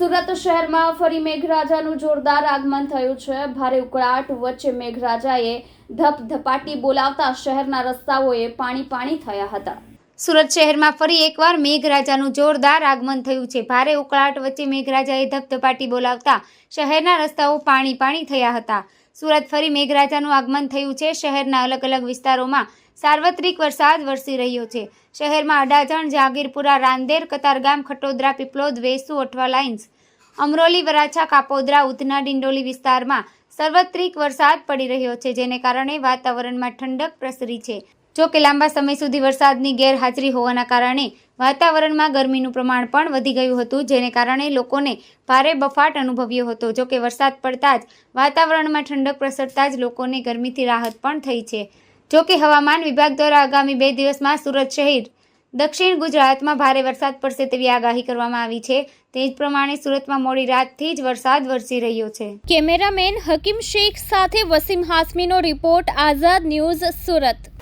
સુરત શહેરમાં ફરી મેઘરાજાનું જોરદાર આગમન થયું છે. ભારે ઉકળાટ વચ્ચે મેઘરાજાએ ધપધપાટી બોલાવતા શહેરના રસ્તાઓએ પાણી પાણી થયા હતા. સુરત શહેરમાં ફરી એકવાર મેઘરાજાનું જોરદાર આગમન થયું છે. ભારે ઉકળાટ વચ્ચે મેઘરાજાએ ધબધપાટી બોલાવતા શહેરના રસ્તાઓ પાણી પાણી થયા હતા. સુરત ફરી મેઘરાજાનું આગમન થયું છે. શહેરના અલગ અલગ વિસ્તારોમાં સાર્વત્રિક વરસાદ વરસી રહ્યો છે. શહેરમાં અડાજણ, જાગીરપુરા, રાંદેર, કતારગામ, ખટોદરા, પીપલોદ, વેસુ અઠવા લાઇન્સ, અમરોલી, વરાછા, કાપોદરા, ઉધના, ડિંડોલી વિસ્તારમાં સર્વત્રિક વરસાદ પડી રહ્યો છે, જેને કારણે વાતાવરણમાં ઠંડક પ્રસરી છે. જો કે લાંબા સમય સુધી વરસાદની ગેરહાજરી હોવાના કારણે વાતાવરણમાં ગરમીનું પ્રમાણ પણ વધી ગયું હતું, જેને કારણે લોકોને ભારે બફાટ અનુભવ્યો હતો. જો કે વરસાદ પડતા જ વાતાવરણમાં ઠંડક પ્રસરતા જ લોકોને ગરમીથી રાહત પણ થઈ છે. જો કે હવામાન વિભાગ દ્વારા આગામી બે દિવસમાં સુરત શહેર, દક્ષિણ ગુજરાતમાં ભારે વરસાદ પડશે તેવી આગાહી કરવામાં આવી છે. તે જ પ્રમાણે સુરતમાં મોડી રાતથી જ વરસાદ વરસી રહ્યો છે. કેમેરામેન હકીમ શેખ સાથે વસીમ હાસમીનો રિપોર્ટ, આઝાદ ન્યૂઝ સુરત.